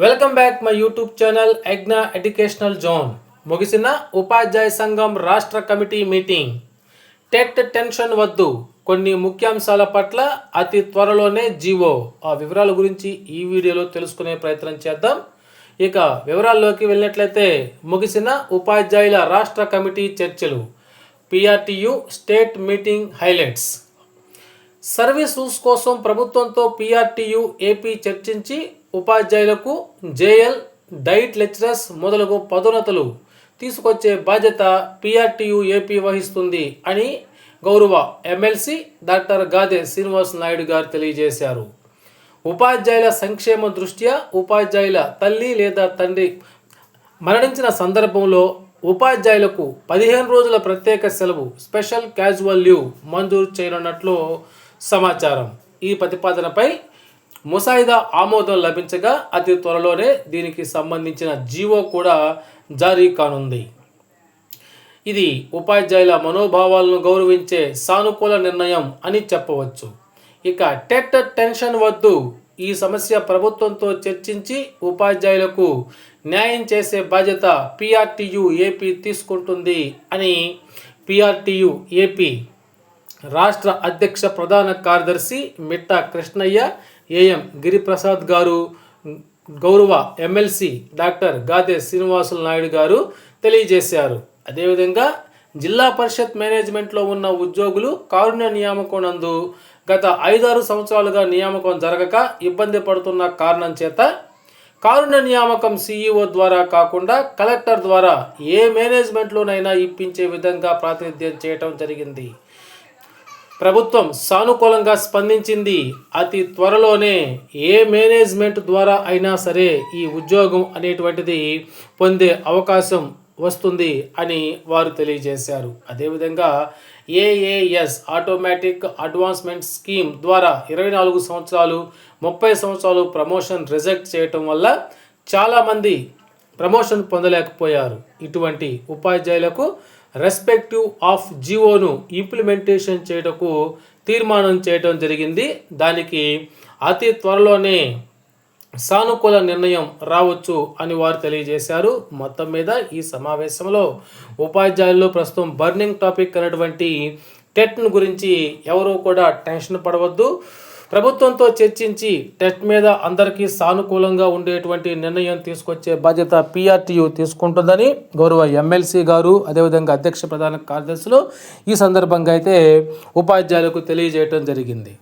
Welcome back my YouTube channel Yagna educational zone. ముగిసిన ఉపాధ్యాయ సంఘం రాష్ట్ర కమిటీ మీటింగ్. టెట్ టెన్షన్ వద్దు. కొన్ని ముఖ్యాంశాల పట్ల అతి త్వరలోనే జీవో. ఆ వివరాల గురించి ఈ వీడియోలో తెలుసుకునే ప్రయత్నం చేద్దాం. ఇక వివరాల్లోకి వెళ్ళినట్లయితే ముగిసిన ఉపాధ్యాయుల రాష్ట్ర కమిటీ చర్చలు. PRTU state meeting highlights. Service rules కోసం ప్రభుత్వంతో పిఆర్టీయు ఏపీ చర్చించి ఉపాధ్యాయులకు జేఎల్ డైట్ లెక్చరర్స్ మొదలగు పదోన్నతులు తీసుకొచ్చే బాధ్యత పిఆర్టీయు ఏపీ వహిస్తుంది అని గౌరవ ఎమ్మెల్సీ డాక్టర్ గాదే శ్రీనివాస్ నాయుడు గారు తెలియజేశారు. ఉపాధ్యాయుల సంక్షేమ దృష్ట్యా ఉపాధ్యాయుల తల్లి లేదా తండ్రి మరణించిన సందర్భంలో ఉపాధ్యాయులకు పదిహేను రోజుల ప్రత్యేక సెలవు స్పెషల్ క్యాజువల్ లీవ్ మంజూరు చేయనున్నట్లు సమాచారం. ఈ ప్రతిపాదనపై ముసాయిదా ఆమోదం లభించగా అతి త్వరలోనే దీనికి సంబంధించిన జీవో కూడా జారీ కానుంది. ఇది ఉపాధ్యాయుల మనోభావాలను గౌరవించే సానుకూల నిర్ణయం అని చెప్పవచ్చు. ఇక టెట్ టెన్షన్ వద్దు. ఈ సమస్య ప్రభుత్వంతో చర్చించి ఉపాధ్యాయులకు న్యాయం చేసే బాధ్యత పిఆర్టీయు ఏపీ తీసుకుంటుంది అని పిఆర్టీయు ఏపీ రాష్ట్ర అధ్యక్ష ప్రధాన కార్యదర్శి మిట్టా కృష్ణయ్య ఏఎం గిరిప్రసాద్ గారు గౌరవ ఎమ్మెల్సీ డాక్టర్ గాదే శ్రీనివాసులు నాయుడు గారు తెలియజేశారు. అదేవిధంగా జిల్లా పరిషత్ మేనేజ్మెంట్లో ఉన్న ఉద్యోగులు కారుణ్య నియామకం నందు గత ఐదారు సంవత్సరాలుగా నియామకం జరగక ఇబ్బంది పడుతున్న కారణం చేత కారుణ్య నియామకం సీఈఓ ద్వారా కాకుండా కలెక్టర్ ద్వారా ఏ మేనేజ్మెంట్లోనైనా ఇప్పించే విధంగా ప్రాతినిధ్యం చేయటం జరిగింది. ప్రభుత్వం సానుకూలంగా స్పందించింది. అతి త్వరలోనే ఏ మేనేజ్మెంట్ ద్వారా అయినా సరే ఈ ఉద్యోగం అనేటువంటిది పొందే అవకాశం వస్తుంది అని వారు తెలియజేశారు. అదేవిధంగా ఏఏఎస్ ఆటోమేటిక్ అడ్వాన్స్మెంట్ స్కీమ్ ద్వారా ఇరవై నాలుగు సంవత్సరాలు ముప్పై సంవత్సరాలు ప్రమోషన్ రిజెక్ట్ చేయటం వల్ల చాలామంది ప్రమోషన్ పొందలేకపోయారు. ఇటువంటి ఉపాధ్యాయులకు రెస్పెక్టివ్ ఆఫ్ జియోను ఇంప్లిమెంటేషన్ చేయటకు తీర్మానం చేయటం జరిగింది. దానికి అతి త్వరలోనే సానుకూల నిర్ణయం రావచ్చు అని వారు తెలియజేశారు. మొత్తం మీద ఈ సమావేశంలో ఉపాధ్యాయులు ప్రస్తుతం బర్నింగ్ టాపిక్ అనేటువంటి టెట్ను గురించి ఎవరూ కూడా టెన్షన్ పడవద్దు. ప్రభుత్వంతో చర్చించి టెట్ మీద అందరికీ సానుకూలంగా ఉండేటువంటి నిర్ణయం తీసుకొచ్చే బాధ్యత పిఆర్టీయు తీసుకుంటుందని గౌరవ ఎమ్మెల్సీ గారు అదేవిధంగా అధ్యక్ష ప్రధాన కార్యదర్శులు ఈ సందర్భంగా అయితే ఉపాధ్యాయులకు తెలియజేయటం జరిగింది.